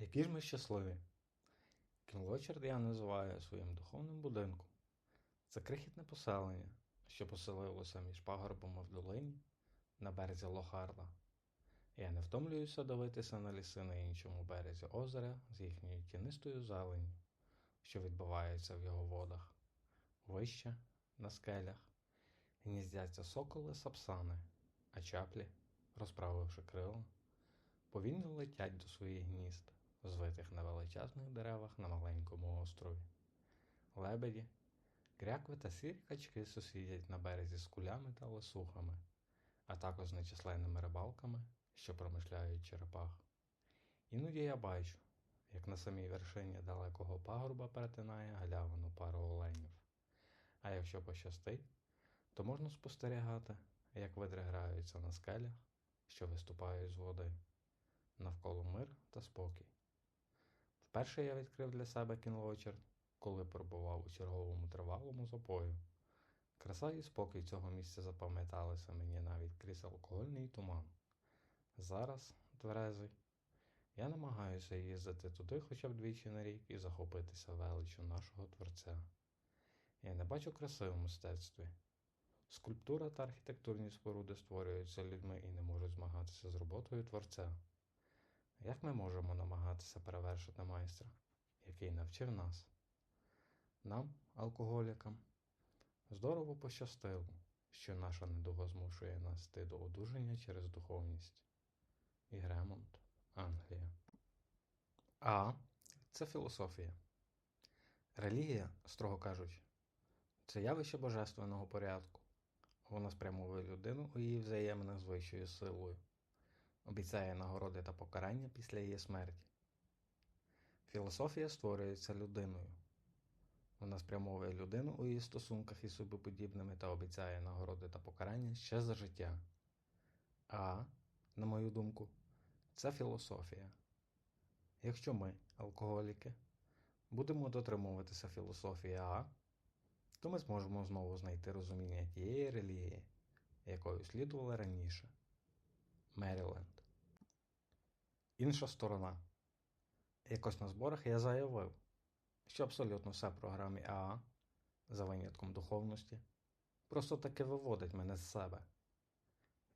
Які ж ми щасливі. Кінлочерд я називаю своїм духовним будинком. Це крихітне поселення, що поселилося між пагорбами в долині на березі Лохарда. Я не втомлююся дивитися на ліси на іншому березі озера з їхньою тінистою зеленню, що відбувається в його водах. Вище, на скелях, гніздяться соколи сапсани, а чаплі, розправивши крила, повільно летять до своїх гнізд, звитих на величезних деревах на маленькому острові. Лебеді, крякви та сірі качки сусідять на березі з кулями та лисухами, а також з нечисленними рибалками, що промишляють черепах. Іноді я бачу, як на самій вершині далекого пагорба перетинає галявину пару оленів. А якщо пощастить, то можна спостерігати, як видри граються на скелях, що виступають з води. Навколо мир та спокій. Вперше я відкрив для себе кінлочерд, коли перебував у черговому тривалому запою. Краса і спокій цього місця запам'яталися мені навіть крізь алкогольний туман. Зараз, тверезий, я намагаюся їздити туди хоча б двічі на рік і захопитися величчю нашого Творця. Я не бачу краси в мистецтві. Скульптура та архітектурні споруди створюються людьми і не можуть змагатися з роботою Творця. Як ми можемо намагатися перевершити майстра, який навчив нас? Нам, алкоголікам, здорово пощастило, що наша недуга змушує нас йти до одужання через духовність. І Англія. А. Це філософія. Релігія, строго кажучи, це явище божественного порядку. Вона спрямовує людину у її взаєминах з вищою силою обіцяє нагороди та покарання після її смерті. Філософія створюється людиною. Вона спрямовує людину у її стосунках із собіподібними та обіцяє нагороди та покарання ще за життя. А, на мою думку, це філософія. Якщо ми, алкоголіки, будемо дотримуватися філософії А, то ми зможемо знову знайти розуміння тієї релігії, якою слідували раніше. Меріленд. Інша сторона. Якось на зборах я заявив, що абсолютно все в програмі АА, за винятком духовності, просто таки виводить мене з себе.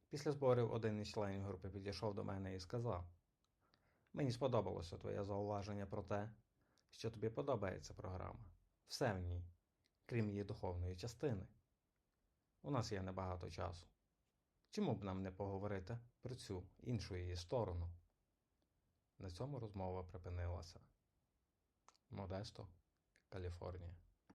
Після зборів один із членів групи підійшов до мене і сказав: Мені сподобалося твоє зауваження про те, що тобі подобається програма. Все в ній, крім її духовної частини. У нас є небагато часу. Чому б нам не поговорити про цю іншу її сторону? На цьому розмова припинилася. Модесто, Каліфорнія.